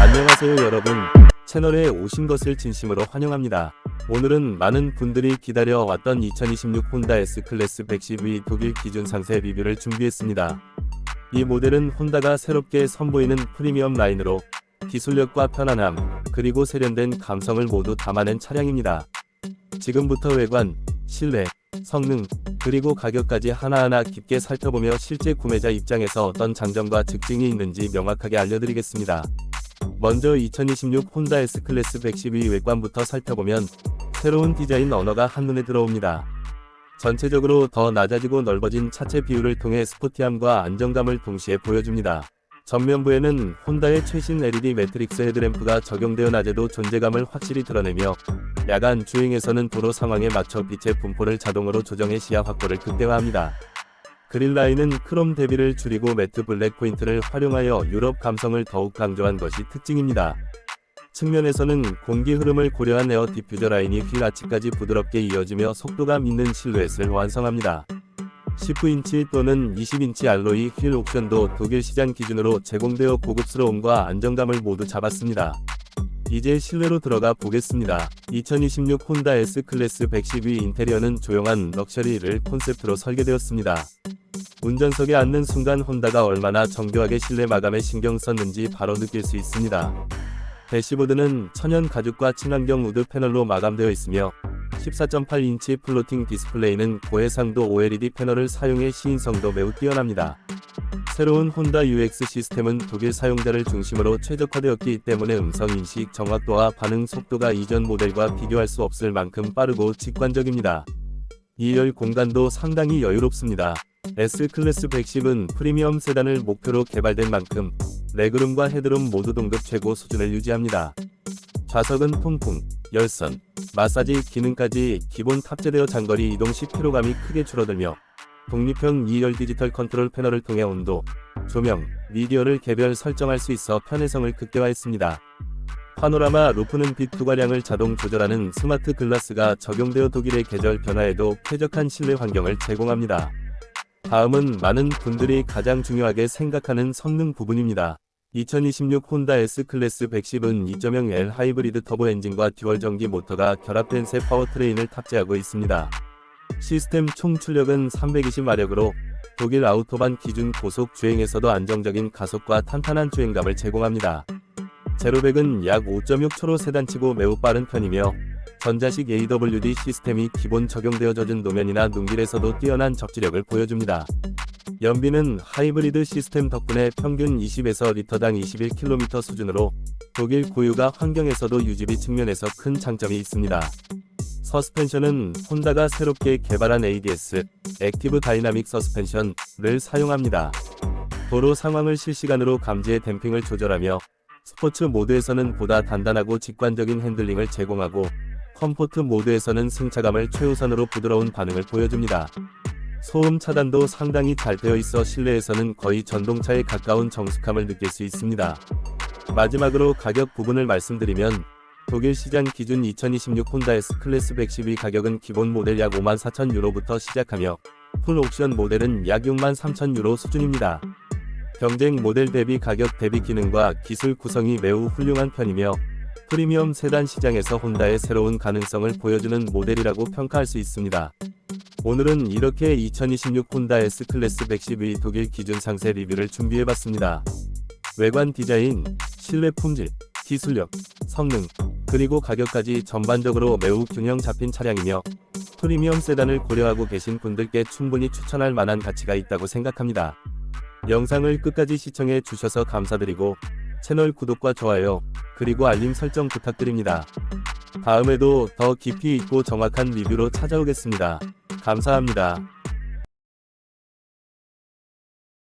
안녕하세요 여러분. 채널에 오신 것을 진심으로 환영합니다. 오늘은 많은 분들이 기다려왔던 2026 혼다 S클래스 110의 독일 기준 상세 리뷰를 준비했습니다. 이 모델은 혼다가 새롭게 선보이는 프리미엄 라인으로 기술력과 편안함, 그리고 세련된 감성을 모두 담아낸 차량입니다. 지금부터 외관, 실내, 성능, 그리고 가격까지 하나하나 깊게 살펴보며 실제 구매자 입장에서 어떤 장점과 특징이 있는지 명확하게 알려드리겠습니다. 먼저 2026 혼다 S클래스 112 외관부터 살펴보면 새로운 디자인 언어가 한눈에 들어옵니다. 전체적으로 더 낮아지고 넓어진 차체 비율을 통해 스포티함과 안정감을 동시에 보여줍니다. 전면부에는 혼다의 최신 LED 매트릭스 헤드램프가 적용되어 낮에도 존재감을 확실히 드러내며 야간 주행에서는 도로 상황에 맞춰 빛의 분포를 자동으로 조정해 시야 확보를 극대화합니다. 그릴 라인은 크롬 대비를 줄이고 매트 블랙 포인트를 활용하여 유럽 감성을 더욱 강조한 것이 특징입니다. 측면에서는 공기 흐름을 고려한 에어 디퓨저 라인이 휠 아치까지 부드럽게 이어지며 속도감 있는 실루엣을 완성합니다. 19인치 또는 20인치 알로이 휠 옵션도 독일 시장 기준으로 제공되어 고급스러움과 안정감을 모두 잡았습니다. 이제 실내로 들어가 보겠습니다. 2026 혼다 S 클래스 112 인테리어는 조용한 럭셔리를 콘셉트로 설계되었습니다. 운전석에 앉는 순간 혼다가 얼마나 정교하게 실내 마감에 신경 썼는지 바로 느낄 수 있습니다. 대시보드는 천연 가죽과 친환경 우드 패널로 마감되어 있으며 14.8인치 플로팅 디스플레이는 고해상도 OLED 패널을 사용해 시인성도 매우 뛰어납니다. 새로운 혼다 UX 시스템은 독일 사용자를 중심으로 최적화되었기 때문에 음성 인식 정확도와 반응 속도가 이전 모델과 비교할 수 없을 만큼 빠르고 직관적입니다. 2열 공간도 상당히 여유롭습니다. S클래스 110은 프리미엄 세단을 목표로 개발된 만큼 레그룸과 헤드룸 모두 동급 최고 수준을 유지합니다. 좌석은 통풍, 열선, 마사지 기능까지 기본 탑재되어 장거리 이동 시 피로감이 크게 줄어들며 독립형 2열 디지털 컨트롤 패널을 통해 온도, 조명, 미디어를 개별 설정할 수 있어 편의성을 극대화했습니다. 파노라마 루프는 빛 투과량을 자동 조절하는 스마트 글라스가 적용되어 독일의 계절 변화에도 쾌적한 실내 환경을 제공합니다. 다음은 많은 분들이 가장 중요하게 생각하는 성능 부분입니다. 2026 혼다 S 클래스 110은 2.0L 하이브리드 터보 엔진과 듀얼 전기 모터가 결합된 새 파워트레인을 탑재하고 있습니다. 시스템 총 출력은 320마력으로 독일 아우토반 기준 고속 주행에서도 안정적인 가속과 탄탄한 주행감을 제공합니다. 제로백은 약 5.6초로 세단치고 매우 빠른 편이며 전자식 AWD 시스템이 기본 적용되어 젖은 노면이나 눈길에서도 뛰어난 적지력을 보여줍니다. 연비는 하이브리드 시스템 덕분에 평균 20에서 리터당 21km 수준으로 독일 고유가 환경에서도 유지비 측면에서 큰 장점이 있습니다. 서스펜션은 혼다가 새롭게 개발한 ADS, 액티브 다이나믹 서스펜션을 사용합니다. 도로 상황을 실시간으로 감지해 댐핑을 조절하며 스포츠 모드에서는 보다 단단하고 직관적인 핸들링을 제공하고 컴포트 모드에서는 승차감을 최우선으로 부드러운 반응을 보여줍니다. 소음 차단도 상당히 잘 되어 있어 실내에서는 거의 전동차에 가까운 정숙함을 느낄 수 있습니다. 마지막으로 가격 부분을 말씀드리면 독일 시장 기준 2026 혼다 S 클래스 112 가격은 기본 모델 약 54,000 유로부터 시작하며 풀 옵션 모델은 약 63,000 유로 수준입니다. 경쟁 모델 대비 가격 대비 기능과 기술 구성이 매우 훌륭한 편이며 프리미엄 세단 시장에서 혼다의 새로운 가능성을 보여주는 모델이라고 평가할 수 있습니다. 오늘은 이렇게 2026 혼다 S 클래스 112 독일 기준 상세 리뷰를 준비해봤습니다. 외관 디자인, 실내 품질, 기술력, 성능, 그리고 가격까지 전반적으로 매우 균형 잡힌 차량이며 프리미엄 세단을 고려하고 계신 분들께 충분히 추천할 만한 가치가 있다고 생각합니다. 영상을 끝까지 시청해 주셔서 감사드리고 채널 구독과 좋아요 그리고 알림 설정 부탁드립니다. 다음에도 더 깊이 있고 정확한 리뷰로 찾아오겠습니다. 감사합니다.